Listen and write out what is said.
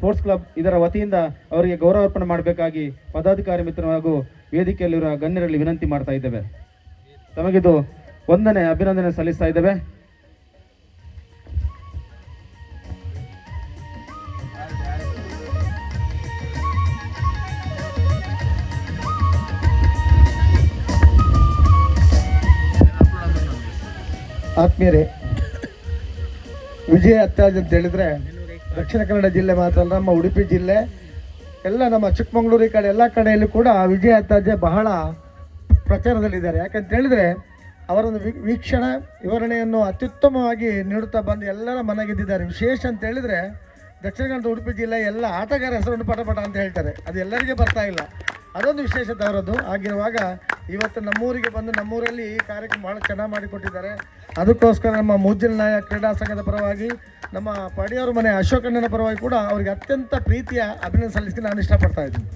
Sports club ಇದರ ವತಿಯಿಂದ ಅವರಿಗೆ ಗೌರವಾರ್ಪಣೆ ಮಾಡಬೇಕಾಗಿ ಪದಾಧಿಕಾರಿ ಮಿತ್ರರು ಹಾಗೂ ವೇದಿಕೆಯಲ್ಲಿರುವ ಗಣ್ಯರಲ್ಲಿ ವಿನಂತಿ ಮಾಡ್ತಾ ಇದ್ದೇವೆ. ತಮಗಿದು ಒಂದನೇ ಅಭಿನಂದನೆ ಸಲ್ಲಿಸ್ತಾ ಇದ್ದೇವೆ. ಆತ್ಮೀಯರೇ, ವಿಜಯ ಅತ್ಯಾಜ್ ಅಂತ ಹೇಳಿದ್ರೆ ದಕ್ಷಿಣ ಕನ್ನಡ ಜಿಲ್ಲೆ ಮಾತ್ರ ಅಲ್ಲ, ನಮ್ಮ ಉಡುಪಿ ಜಿಲ್ಲೆ, ಎಲ್ಲ ನಮ್ಮ ಚಿಕ್ಕಮಗಳೂರು ಕಡೆ, ಎಲ್ಲ ಕಡೆಯಲ್ಲೂ ಕೂಡ ವಿಜಯ ತಾಜೆ ಬಹಳ ಪ್ರಚಾರದಲ್ಲಿದ್ದಾರೆ. ಯಾಕಂತ ಹೇಳಿದ್ರೆ ಅವರೊಂದು ವೀಕ್ಷಣ ವಿವರಣೆಯನ್ನು ಅತ್ಯುತ್ತಮವಾಗಿ ನೀಡುತ್ತಾ ಬಂದು ಎಲ್ಲರ ಮನ ಗೆದ್ದಿದ್ದಾರೆ ವಿಶೇಷ ಅಂತ ಹೇಳಿದ್ರೆ, ದಕ್ಷಿಣ ಕನ್ನಡ ಉಡುಪಿ ಜಿಲ್ಲೆ ಎಲ್ಲ ಆಟಗಾರ ಹೆಸರನ್ನು ಪಟ ಪಟ ಅಂತ ಹೇಳ್ತಾರೆ. ಅದು ಎಲ್ಲರಿಗೆ ಬರ್ತಾ ಇಲ್ಲ. ಅದೊಂದು ವಿಶೇಷತೆ ಅವರದ್ದು. ಆಗಿರುವಾಗ ಇವತ್ತು ನಮ್ಮೂರಿಗೆ ಬಂದು ನಮ್ಮೂರಲ್ಲಿ ಈ ಕಾರ್ಯಕ್ರಮ ಬಹಳ ಚೆನ್ನಾಗಿ ಮಾಡಿಕೊಟ್ಟಿದ್ದಾರೆ. ಅದಕ್ಕೋಸ್ಕರ ನಮ್ಮ ಮೂಜಲ್ ನಾಯ ಕ್ರೀಡಾ ಸಂಘದ ಪರವಾಗಿ ನಮ್ಮ ಪಡಿಯವ್ರ ಮನೆ ಅಶೋಕಣ್ಣನ ಪರವಾಗಿ ಕೂಡ ಅವರಿಗೆ ಅತ್ಯಂತ ಪ್ರೀತಿಯ ಅಭಿನಂದನೆ ಸಲ್ಲಿಸಿ ನಾನು ಇಷ್ಟಪಡ್ತಾ ಇದ್ದೀನಿ.